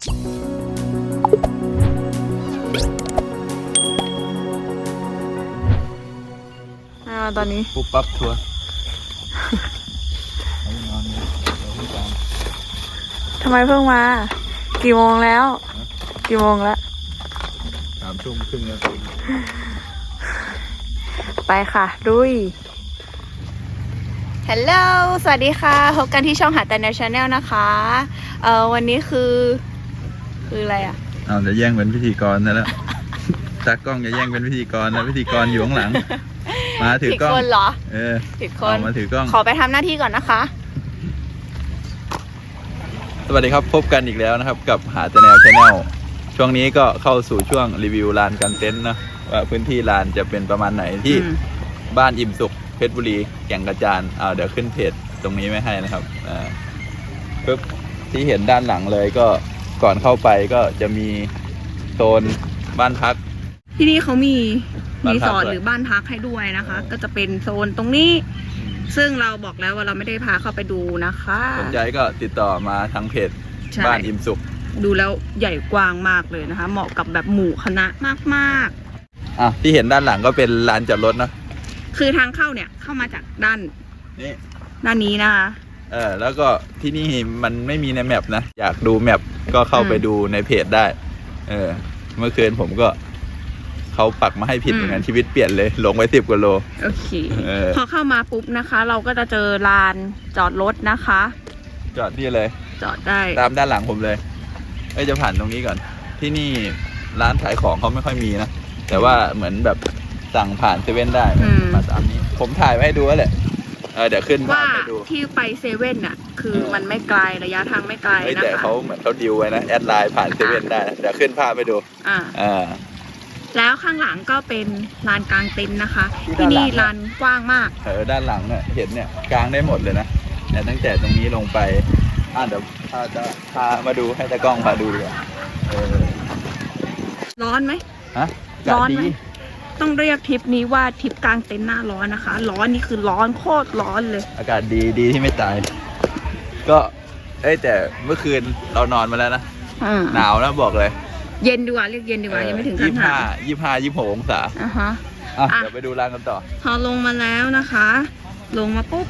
อ่าตอนนี้ปุ๊บปั๊บทัวร์ทำไมเพิ่งมา กี่โมงแล้ว กี่โมงแล้วสามทุ่มครึ่งแล้วไปค่ะดุยฮัลโหลสวัสดีค่ะ พบกันที่ช่องหาแต่แนวชาแนลนะคะ เอ่อวันนี้คือ คืออะไรอะเอาจะแย่งเป็นพิธีกรซะแล้วตากล้องจะแย่งเป็นพิธีกรนะพิธีกรอยู่ข้างหลัง มาถือผิดกล้องคนเหรอ เออผิดคนเอามาถือกล้อง ขอไปทำหน้าที่ก่อนนะคะ สวัสดีครับพบกันอีกแล้วนะครับ กับหาแต่แนวชาแนลช่วงนี้ก็เข้าสู่ช่วงรีวิวลานกันเต็นท์นะว่าพื้นที่ลานจะเป็นประมาณไหนที่อืม บ้านอิ่มสุขเพชรบุรีแก่งกระจานเอาเดี๋ยวขึ้นเพจตรงนี้ไม่ให้นะครับอ่าปึ๊บที่เห็นด้านหลังเลยก็ ก่อนเข้าไปก็จะมีโซนบ้านพัก ที่นี่เขามีบ้านรีพักสอร์ทด้วยหรือบ้านพักให้ด้วยนะคะ ก็จะเป็นโซนตรงนี้ ซึ่งเราบอกแล้วว่าเราไม่ได้พาเข้าไปดูนะคะสนใจก็ติดต่อมาทางเพจใช่บ้านอิ่มสุข ดูแล้วใหญ่กว้างมากเลยนะคะ เหมาะกับแบบหมู่คณะมากอะที่เห็นด้านหลังก็เป็นลานจอดรถเนอะๆคือทางเข้าเนี่ยเข้ามาจากด้านนี่ด้านนี้นะคะ เออแล้วก็ที่นี่มันไม่มีในแมปนะ อยากดูแมปก็เข้าไปอืมดูในเพจได้ เออ เมื่อคืนผมก็เขาปักมาให้ผิดอืมเหมือนกันชีวิตเปลี่ยนเลย ลงไปสิบกว่าโล โอเค เออ พอเข้ามาปุ๊บนะคะ เราก็จะเจอลานจอดรถนะคะ จอดนี่เลย จอดได้ ตามด้านหลังผมเลย เอ้ยจะผ่านตรงนี้ก่อน ที่นี่ร้านขายของเขาไม่ค่อยมีนะ แต่ว่าเหมือนแบบสั่งผ่านเซเว่นได้อืม มาตามนี้ ผมถ่ายไว้ให้ดูแล้วแหละ เออเดี๋ยวขึ้นว่าภาพให้ดูที่ไปเซเว่นน่ะ คือเออมันไม่ไกลระยะทางไม่ไกลเฮ้ยนะแต่คะเขาเหมือนเขาดิวไว้นะแอดไลน์ผ่านเซเว่นได้นะเดี๋ยวขึ้นภาพให้ดูอ่า อ่า แล้วข้างหลังก็เป็นลานกลางเต็นท์นะคะ ที่ที่นี่ด้านหลังลานกว้างมาก เออด้านหลังเนี่ยเห็นเนี่ยกลางได้หมดเลยนะแต่ตั้งแต่ตรงนี้ลงไปอ่าเดี๋ยวพาจะพามาดูให้ตากล้องพาดูดีกว่าเออร้อนไหม ฮะร้อนไหมดี ต้องเรียกทริปนี้ว่าทริปกลางเต็นท์หน้าร้อนนะคะ ร้อนนี่คือร้อนโคตรร้อนเลย อากาศดีดีที่ไม่ตาย ก็เอ้ยแต่เมื่อคืนเรานอนมาแล้วนะอืมหนาวนะบอกเลยเย็นดีกว่าเรียกเย็นดีกว่ายังไม่ถึงขั้นยี่หห้านาวยี่ห้ายี่หกองศาอะฮะ อะอะ เดี๋ยวไปดูร้านกันต่อ พอลงมาแล้วนะคะ ลงมาปุ๊บ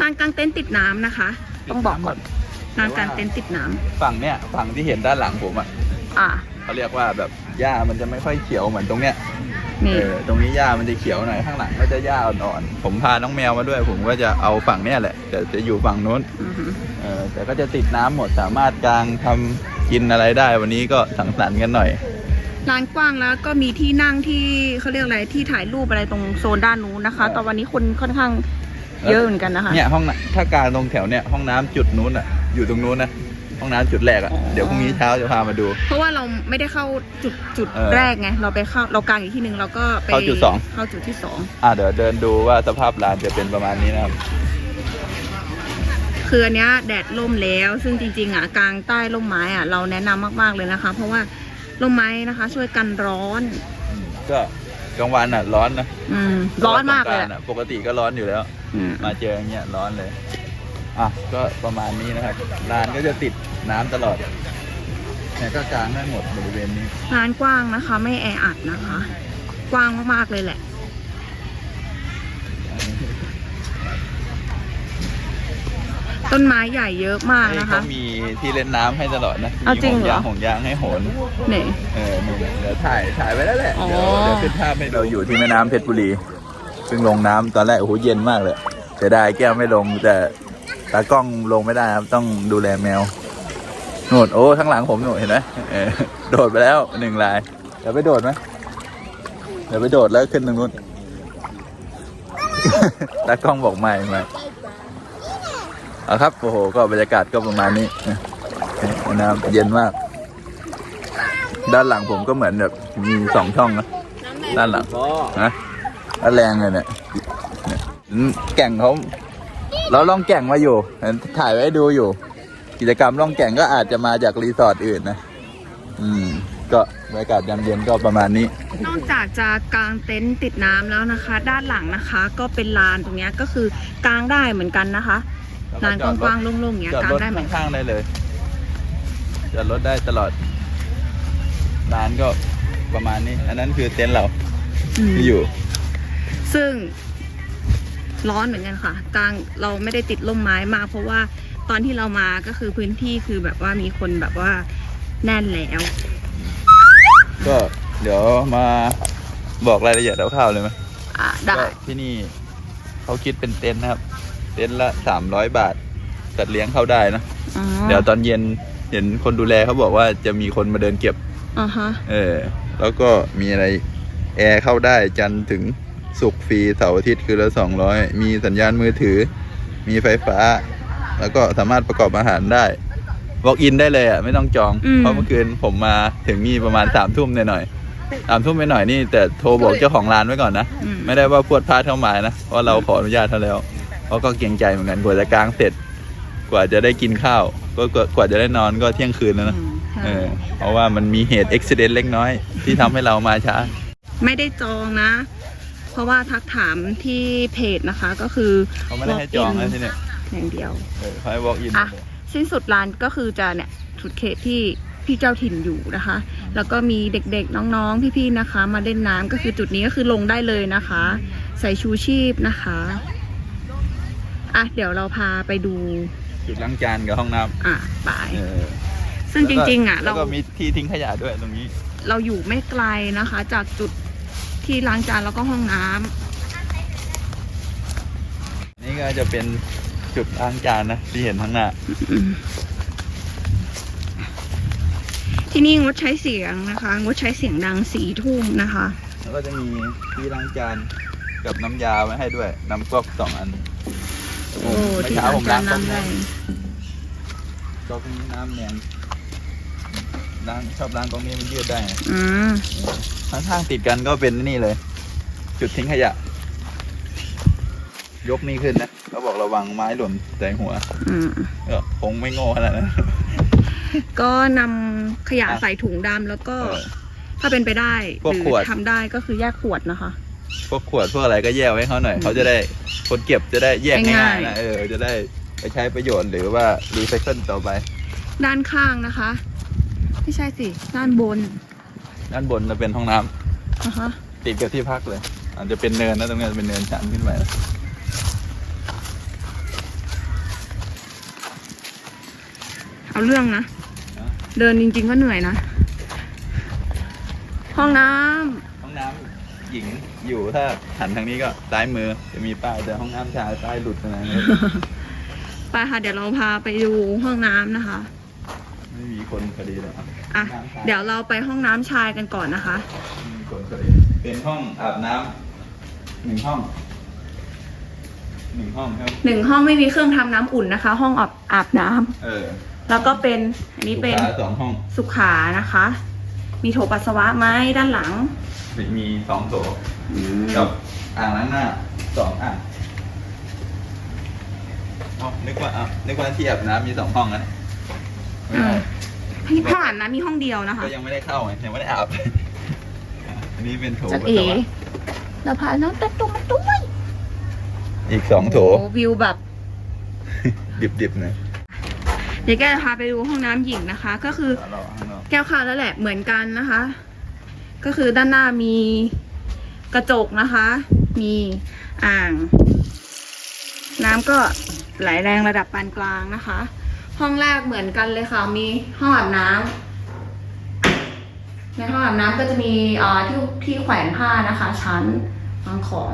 ลานกลางเต็นท์ติดน้ำนะคะ ต้องบอกก่อนลานกลางเต็นท์ติดน้ำฝั่งเนี้ยฝั่งที่เห็นด้านหลังผมอะ อะ เขาเรียกว่าแบบหญ้ามันจะไม่ค่อยเขียวเหมือนตรงเนี้ยนี่ เออตรงนี้หญ้ามันจะเขียวหน่อยข้างหลังก็จะหญ้าอ่อนๆผมพาน้องแมวมาด้วย ผมก็จะเอาฝั่งเนี้ยแหละแต่จะอยู่ฝั่งนู้น อือหือเออแต่ก็จะติดน้ำหมดสามารถกางทำกินอะไรได้ วันนี้ก็สังสรรค์กันหน่อยลานกว้างแล้วก็มีที่นั่งที่เขาเรียกอะไรที่ถ่ายรูปอะไรตรงโซนด้านนู้นนะคะเออแต่วันนี้คนค่อนข้างเยอะเหมือนกันนะคะ เนี่ยห้องน้ำถ้ากลางตรงแถวเนี่ยห้องน้ำจุดนู้นอะอยู่ตรงนู้นนะ ห้องน้ำจุดแรกอะอ๋อเดี๋ยวพรุ่งนี้เช้าจะพามาดู เพราะว่าเราไม่ได้เข้าจุดจุดเออแรกไง เราไปเข้าเรากลางอีกที่หนึ่งเราก็ไปเข้าจุดสอง เข้าจุดที่สองอะเดี๋ยวเดินดูว่าสภาพลานจะเป็นประมาณนี้นะครับ คืออันเนี้ยแดดร่มแล้ว ซึ่งจริงๆอะกลางใต้ร่มไม้อะเราแนะนำมากๆเลยนะคะ เพราะว่าร่มไม้นะคะ ช่วยกันร้อน ก็กลางวันอะ ร้อนนะอืมร้อนมากเลยสงรอะอะ ปกติก็ร้อนอยู่แล้ว อืม มาเจออย่างเงี้ยร้อนเลย อะก็ประมาณนี้นะครับลานก็จะติดน้ำตลอดเนี่ยก็กลางได้หมดบริเวณนี้ ร้านกว้างนะคะ ไม่แออัดนะคะ กว้างมากๆเลยแหละ ต้นไม้ใหญ่เยอะมากเฮ้ยนะคะเขามีที่เล่นน้ำให้ตลอดนะเอาจริงมีเหรอห่วงยางห่วงยางให้โหนเนี่ยเออนี่เดี๋ยวถ่ายถ่ายไว้แล้วแหละอ๋อเดี๋ยวเดี๋ยวขึ้นภาพให้เราอยู่ที่แม่น้ำเพชรบุรี ซึ่งลงน้ำตอนแรกโอ้โหเย็นมากเลยเสียดายแก้วไม่ลงแต่ ตากล้องลงไม่ได้ครับ ต้องดูแลแมวโน่นโอ้ข้างหลังผมโน่นเห็นไหมเออโดดไปแล้วหนึ่งลาย เดี๋ยวไปโดดไหมเดี๋ยวไปโดดแล้วขึ้นตรงนู้นตากล้องบอกไม่ไม่เอาครับโอ้โหก็บรรยากาศก็ประมาณนี้น้ำเย็นมาก ด้านหลังผมก็เหมือนแบบมีสองช่องนะด้านหลังนะแล้วแรงเลยเนี่ยเนี่ยอืมแก่งเขา เราล่องแก่งมาอยู่เห็นถ่ายไว้ให้ดูอยู่ กิจกรรมล่องแก่งก็อาจจะมาจากรีสอร์ทอื่นนะ อืม ก็บรรยากาศยามเย็นก็ประมาณนี้ นอกจากจะกางเต็นท์ติดน้ำแล้วนะคะ ด้านหลังนะคะ ก็เป็นลานตรงเนี้ยก็คือกางได้เหมือนกันนะคะแวลานจอดกว้างๆโล่งๆอย่างเงี้ยจอดกางรถได้ไหมข้างๆได้เลยจอดรถได้ตลอดร้านก็ประมาณนี้ อันนั้นคือเต็นท์เราอืมที่อยู่ ซึ่ง ร้อนเหมือนกันค่ะ กลางเราไม่ได้ติดร่มไม้มากเพราะว่าตอนที่เรามาก็คือพื้นที่คือแบบว่ามีคนแบบว่าแน่นแล้ว ก็เดี๋ยวมาบอกรายละเอียดคร่าวๆเลยไหมอะได้ ก็ที่นี่เขาคิดเป็นเต็นท์นะครับ เต็นท์ละสามร้อยบาทจัดเลี้ยงเข้าได้นะอ๋อเดี๋ยวตอนเย็นเห็นคนดูแลเขาบอกว่าจะมีคนมาเดินเก็บ อ่าฮะ เออ แล้วก็มีอะไร แอร์เข้าได้จันทร์ถึง ศุกร์ฟรีเสาร์อาทิตย์คือละสองร้อยมีสัญญาณมือถือ มีไฟฟ้า แล้วก็สามารถประกอบอาหารได้ walk in ได้เลยอะไม่ต้องจองเพราะเมื่อคืนผมมาถึงนี่ประมาณสามทุ่มหน่อยๆสามทุ่มไปหน่อยนี่แต่โทรบอกเจ้าของร้านไว้ก่อนนะ อืมไม่ได้ว่าพวดพลาดเข้ามานะเพราะเราขออนุญาตเขาแล้วเพราะก็เกรงใจเหมือนกันกว่าจะกางเสร็จ กว่าจะได้กินข้าวก็กว่ากว่าจะได้นอนก็เที่ยงคืนแล้วนะอืมใช่เออเพราะว่ามันมีเหตุอุบิเหตุเล็กน้อย ที่ทำให้เรามาช้า ไม่ได้จองนะเพ ราะว่าทักถามที่เพจนะคะก็คือเขาไม่ได้ให้จองนะที่เนี่ยอย่างเดียวเออเขาให้ walk in อะสิ้นสุดร้านก็คือจะเนี่ยสุดเขตที่พี่เจ้าถิ่นอยู่นะคะ แล้วก็มีเด็กๆน้องๆ พี่ๆนะคะ มาเล่นน้ำก็คือจุดนี้ก็คือลงได้เลยนะคะ ใส่ชูชีพนะคะอะเดี๋ยวเราพาไปดู จุดล้างจานกับห้องน้อะไปำเออซึ่งจริง ๆ อะแล้วเราก็มีที่ทิ้งขยะด้วยตรงนี้ เราอยู่ไม่ไกลนะคะ จากจุด ที่ล้างจานแล้วก็ห้องน้ำนี่ก็จะเป็นจุดล้างจานนะที่เห็นข้างหน้าอืมที่นี่งดใช้เสียงนะคะ งดใช้เสียงดังสี่ทุ่มนะคะ แล้วก็จะมีที่ล้างจานกับน้ำยาไว้ให้ด้วย น้ำก๊อกสองอันโอ้เมื่อที่เช้าล้างผมจาล้านงก๊อกน้ำแรนะงก๊อกนี้น้ำแดง ล้างชอบล้างก๊อกนี้มันยืดได้ไงอืมข้างๆติดกันก็เป็นนี่เลย จุดทิ้งขยะ ยกนี่ขึ้นนะเขาบอกระวังไม้หล่นใส่หัวอืมก็คงไม่โง่ขนาดนั้น ก็นำขยะใส่ถุงดำแล้วก็เออถ้าเป็นไปได้พวกหรือขวด ทำได้ก็คือแยกขวดนะคะ พวกขวดพวกอะไรก็แยกไว้ให้เขาหน่อยเขาจะได้คนเก็บจะได้แยกง่ายๆง่านะยๆเออจะได้ไปใช้ประโยชน์หรือว่ารีไซเคิลต่อไป ด้านข้างนะคะ ไม่ใช่สิด้านบน ด้านบนจะเป็นห้องน้ำนะคะติดกับที่พักเลย อาจจะเป็นเนินนะตรงนี้จะเป็นเนินชันขึ้นไปนะเอาเรื่องนะ เดินจริง ๆ ก็เหนื่อยนะ ห้องน้ำห้องน้ำหญิงอยู่ถ้าหันทางนี้ก็ซ้ายมือจะมีป้ายแต่ห้องน้ำชายป้ายหลุดอะไรนะไปค่ะ เดี๋ยวเราพาไปดูห้องน้ำนะคะ ไม่มีคนพอดีเลยครับ อะ เดี๋ยวเราไปห้องน้ำชายกันก่อนนะคะไม่มีคนพอดีเป็นห้องอาบน้ำหนึ่งห้องหนึ่งห้องครับหนึ่งห้องไม่มีเครื่องทำน้ำอุ่นนะคะ ห้องอาบอาบน้ำเออแล้วก็เป็นอันนี้เป็นลูกค้าสองห้องสุขานะคะ มีโถปัสสาวะไหมด้านหลังมีสองโถอืมกับอ่างล้างหน้าสองอ่างเอ้านึกว่าเอ้านึกว่าที่อาบน้ำมีสองห้องนะไม่อ่าเอาที่ห้องอาบน้ำมีห้องเดียวนะคะ ก็ยังไม่ได้เข้าไงยังไม่ได้อาบอะอันนี้เป็นโถจัดปัสเอ๋สาวะเราพาน้องเต้นตัวมาด้วยอีกสองโถโวิวแบบ ดิบๆนะเดี๋ยวแกจะพาไปดูห้องน้ำหญิงนะคะ ก็คือรอข้างนอกแก้วค่ะแล้วแหละเหมือนกันนะคะ ก็คือด้านหน้ามีกระจกนะคะ มีอ่าง น้ำก็ไหลแรงระดับปานกลางนะคะ ห้องแรกเหมือนกันเลยค่ะ มีห้องอาบน้ำในห้องอาบน้ำก็จะมีอ่ที่ที่แขวนผ้านะคะ ชั้นวางของ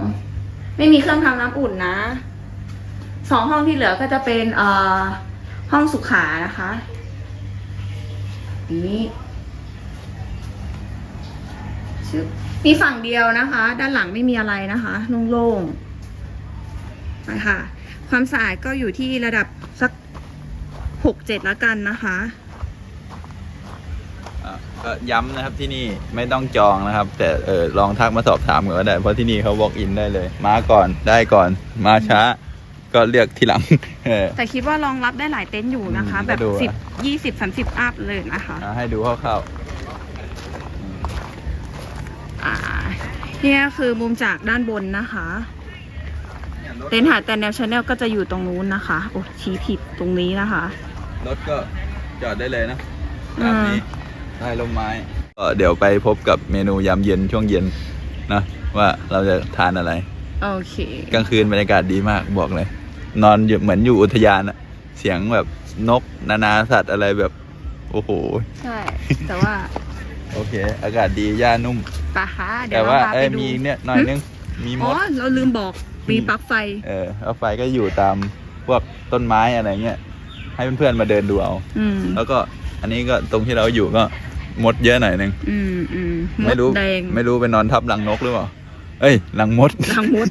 ไม่มีเครื่องทำน้ำอุ่นนะสองห้องที่เหลือก็จะเป็นเอ่อห้องสุขานะคะนี้ชึบมีฝั่งเดียวนะคะ ด้านหลังไม่มีอะไรนะคะโล่งๆไปค่ะ ความสะอาดก็อยู่ที่ระดับสัก หกเจ็ดแล้วกันนะคะอะก็ย้ำนะครับที่นี่ไม่ต้องจองนะครับ แต่เออลองทักมาสอบถามกันก็ได้เพราะที่นี่เขา walk in ได้เลย มาก่อนได้ก่อนมาช้า ก็เลือกทีหลังเออแต่คิดว่ารองรับได้หลายเต็นท์อยู่นะคะอืมแบบก็ดูอะสิบยี่สิบสามสิบอัพเลยนะคะอะให้ดูคร่าวอ่าเนี่ยคือมุมจากด้านบนนะคะๆเนี่ยรถเต็นท์หาดแต่แนวชาแนลก็จะอยู่ตรงนู้นนะคะ โอ้ชี้ผิดตรงนี้นะคะ รถก็จอดได้เลยนะตามนี้ใต้ร่มไม้ก็เดี๋ยวไปพบกับเมนูยามเย็นช่วงเย็นนะว่าเราจะทานอะไรโอเคกลางคืนบรรยากาศดีมากบอกเลย นอนอยู่เหมือนอยู่อุทยานอะเสียงแบบนกนานาสัตว์อะไรแบบ โอ้โห ใช่ แต่ว่า โอเค อากาศดีหญ้านุ่มปะคะเดี๋แต่ยวเราว่าพาเอ้ไปยดูมีเนี่ยหน่อยนึงมีมอ๋อดเราลืมบอกมีปลั๊กไฟ เออแล้วไฟก็อยู่ตามพวกต้นไม้อะไรเงี้ย ให้เพื่อนๆมาเดินดูเอา อืมแล้วก็อันนี้ก็ตรงที่เราอยู่ก็มดเยอะหน่อยนึง อืมอืมมไม่ดรู้แดงไม่รู้ไปนอนทับรังนกหรือเปล่า เอ้ยรังมด รังมด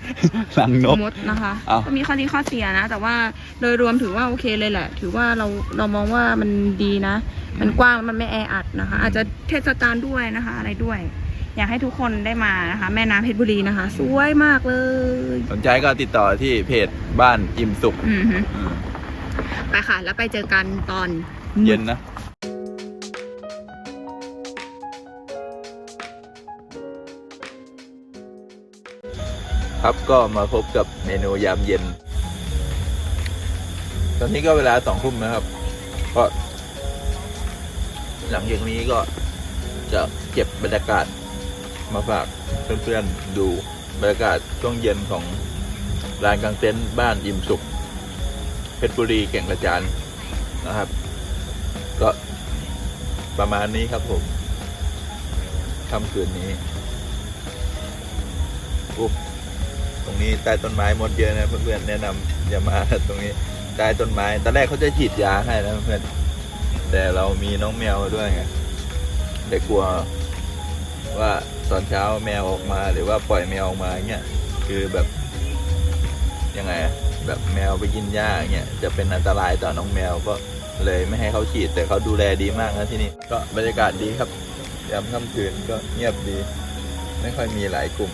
รังนก มดนะคะ เอ้าก็มีข้อดีข้อเสียนะ แต่ว่าโดยรวมถือว่าโอเคเลยแหละ ถือว่าเราเรามองว่ามันดีนะ มันกว้างมันไม่แออัดนะคะ อาจจะเทศกาลด้วยนะคะ อะไรด้วย อยากให้ทุกคนได้มานะคะ แม่น้ำเพชรบุรีนะคะ สวยมากเลย สนใจก็ติดต่อที่เพจบ้านอิ่มสุขอืมฮึอืม ไปค่ะ แล้วไปเจอกันตอนเย็นนะครับก็มาพบกับเมนูยามเย็น ตอนนี้ก็เวลาสองทุ่มนะครับก็หลังจากนี้ก็จะเก็บบรรยากาศมาฝากเพื่อนๆดูบรรยากาศช่วงเย็นของลานกลางเต็นท์บ้านอิ่มสุขเพ ชรบุรีแก่งกระจานนะครับ ก็ประมาณนี้ครับผมค่ำคืนนี้อุ๊บตรงนี้ใต้ต้นไม้มดเยอะนะเพื่อนๆแนะนำอย่ามาตรงนี้ใต้ต้นไม้ตอนแรกเขาจะฉีดยาให้นะเพื่อนแต่เรามีน้องแมวด้วยไงแต่กลัวว่าตอนเช้าแมวออกมาหรือว่าปล่อยแมวออกมาเงี้ยคือแบบยังไงอะ แบบแมวไปกินหญ้าเงี้ยจะเป็นอันตรายต่อน้องแมวก็เลยไม่ให้เขาฉีด แต่เขาดูแลดีมากนะที่นี่ก็บรรยากาศดีครับยามค่ำคืนก็เงียบดี ไม่ค่อยมีหลายกลุ่ม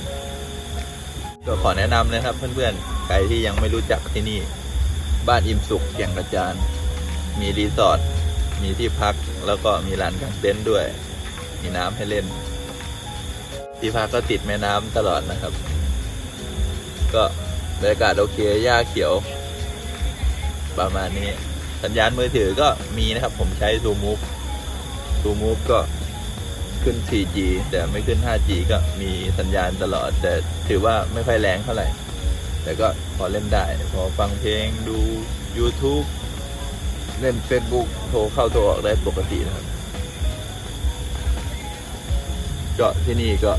ก็ขอแนะนำนะครับเพื่อนๆใครที่ยังไม่รู้จักที่นี่ บ้านอิ่มสุขแก่งกระจานมีรีสอร์ทมีที่พักแล้วก็มีลานกางเต็นท์ด้วย มีน้ำให้เล่น ที่พักก็ติดแม่น้ำตลอดนะครับ ก็ บรรยากาศโอเคหญ้าเขียว ประมาณนี้ สัญญาณมือถือก็มีนะครับ ผมใช้ t ู m o v e t ู Move ก็ขึ้น 4G แต่ไม่ขึ้น 5G ก็มีสัญญาณตลอด แต่ถือว่าไม่ค่อยแรงเท่าไหร่ แต่ก็พอเล่นได้ พอฟังเพลงดู YouTube เล่น Facebook โทรเข้าโทรออกได้ปกตินะครับก็ที่นี่ก็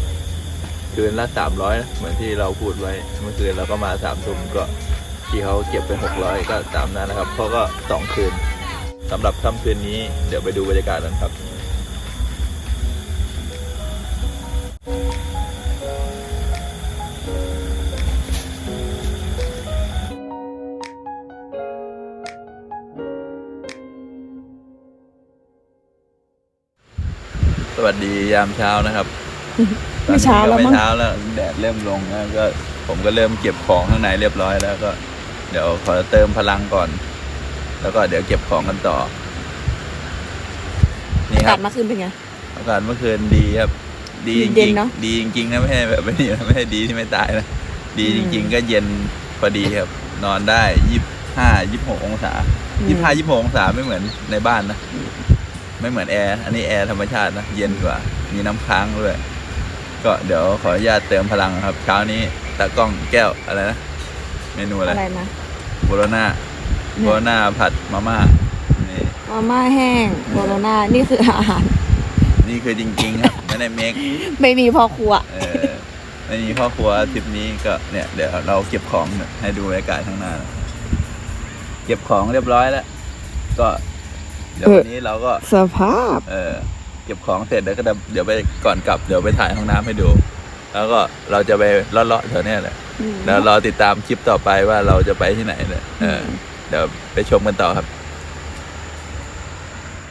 คืนละ300นะเหมือนที่เราพูดไว้เมื่อคืนเราก็มาสามทุ่มก็ที่เขาเก็บไปหกร้อยก็ตามนั้นนะครับเพราะก็สองคืนสำหรับค่ำคืนนี้เดี๋ยวไปดูบรรยากาศกันครับสวัสดียามเช้านะครับ ไม่เช้าแล้วตอนนี้ก็มั้งไม่เช้าแล้วแดดเริ่มลงแล้วก็ผมก็เริ่มเก็บของข้างในเรียบร้อยแล้วก็เดี๋ยวขอเติมพลังก่อน แล้วก็เดี๋ยวเก็บของกันต่อนี่อาคการัศบเมื่อคืนเป็นไงอากาศเมื่อคืนดีครับ ดีจเย็รินงเนอะๆดีจริงๆนะไม่ใช่แบบไม่ดีนะไม่ใช่ดีที่ไม่ตายนะดีจริง ๆ ก็เย็นพอดีครับ นอนได้ยี่ห้ายี่หกองศายี่ห้ายี่หกองศาไม่เหมือนในบ้านนะไม่เหมือนแอร์อันนี้แอร์ธรรมชาตินะเย็นกว่า มีน้ำค้างด้วย ก็เดี๋ยวขออนุญาตเติมพลังครับ เช้านี้ตากล้องแก้วอะไรนะ เมนูอะไรอะไรนะโบโลน่าโบโลน่าผัดมาม่านี่มาม่าแห้งโบโลนานี่คืออาหาร นี่คือจริงๆครับ ไม่ได้เมคไม่มีพ่อครัวเออไม่มีพ่อครัวทริปนี้ก็เนี่ยเดี๋ยวเราเก็บของเนี่ยให้ดูบรรยากาศข้างหน้านะเก็บของเรียบร้อยแล้ว ก็เดี๋ยวเออวันนี้เราก็สภาพ เออเก็บของเสร็จแล้วก็จะเดี๋ยวไปก่อนกลับเดี๋ยวไปถ่ายห้องน้ำให้ดู แล้วก็เราจะไปเลาะๆแถวเนี้ยแหละแล้วรอติดตามคลิปต่อไปว่าเราจะไปที่ไหนเนี่ยเออเดี๋ยวไปชมกันต่อครับ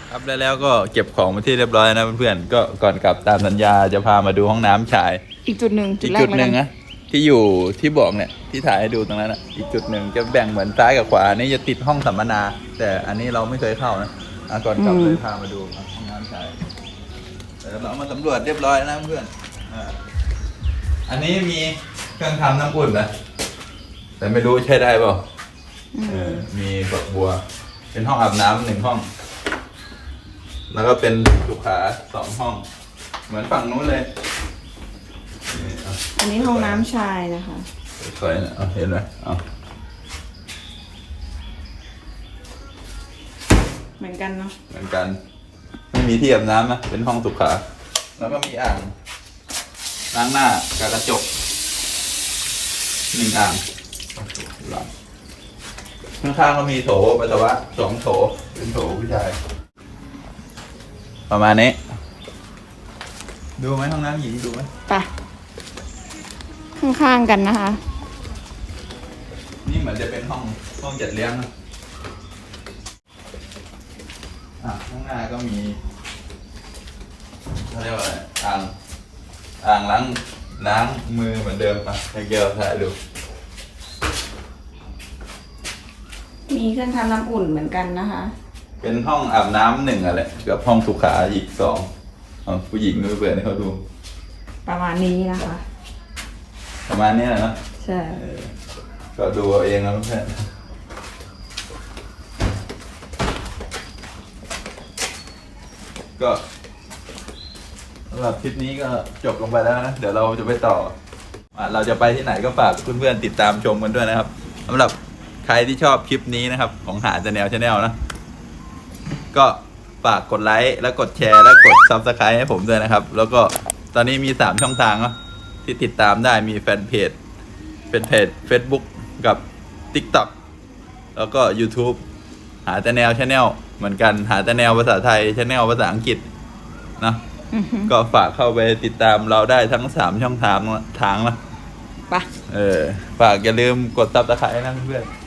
ครับแล้วแล้วก็เก็บของมาที่เรียบร้อยนะเพื่อนๆก็ก่อนกลับตามสัญญาจะพามาดูห้องน้ำชาย อีกจุดหนึ่งอีกจุดหนึ่งนะที่อยู่ที่บอกเนี่ยที่ถ่ายให้ดูตรงนั้นอะอีกจุดหนึ่งจะแบ่งเหมือนซ้ายกับขวานี่จะติดห้องสัมมนา แต่อันนี้เราไม่เคยเข้านะอะก่อนกลับเลยพามาดูครับห้องน้ำชายเดี๋ยวเรามาสำรวจเรียบร้อยนะเพื่อนอ่าอันนี้มีเครื่องทำน้ำอุ่นนะ แต่ไม่รู้ใช้ได้เปล่าอืเอมอมีฝักบัว เป็นห้องอาบน้ำหนึ่งห้อง แล้วก็เป็นสุขาสองห้อง เหมือนฝั่งนู้นเลยนี่เอาอันนี้ห้องน้ำชายนะคะ สวยนะเอาเห็นไหมเอาเหมือนกันเนาะเหมือนกัน ไม่มีที่อาบน้ำนะ เป็นห้องสุขา แล้วก็มีอ่างล้างหน้ากับกระจกหนึ่งอ่างหลังข้างๆก็มีโถปัสสาวะสองโถ เป็นโถผู้ชาย ประมาณนี้ ดูไหมห้องน้ำหญิงดูไหมไปข้างๆกันนะคะ นี่เหมือนจะเป็นห้องห้องจัดเลี้ยงนะ อะข้างหน้าก็มีเขาเรียกว่าอะไรอ่างอ่างล้างล้างมือเหมือนเดิมอะให้เกลถ่ายดูมีเครื่องทำน้ำอุ่นเหมือนกันนะคะ เป็นห้องอาบน้ำหนึ่งอะไรกับห้องสุขาอีกสองเอาผู้หญิงด้วยเปิดให้เขาดู ประมาณนี้นะคะ ประมาณนี้แหละเนอะใช่เออก็ดูเอาเองนะเพื่อน ก็สำหรับคลิปนี้ก็จบลงไปแล้วนะ เดี๋ยวเราจะไปต่ออเราจะไปที่ไหนก็ฝากเพื่อนๆติดตามชมกันด้วยนะครับสำหรับใครที่ชอบคลิปนี้นะครับ ของหาจะแนวชาแนลนะ ก็ฝากกดไลค์และกดแชร์และกด Subscribe ให้ผมด้วยนะครับ แล้วก็ตอนนี้มี 3 ช่องทางที่ติดตามได้มีแฟนเพจเป็นเพจ Facebook กับ TikTok แล้วก็ YouTube หาแต่แนวชาแนล เหมือนกันหาแต่แนวภาษาไทยชาแนลภาษาอังกฤษเนาะอือฮึก็ฝากเข้าไปติดตามเราได้ทั้ง3ช่องทางทางนะไปเออ ฝากอย่าลืมกด Subscribe นะเพื่อนๆ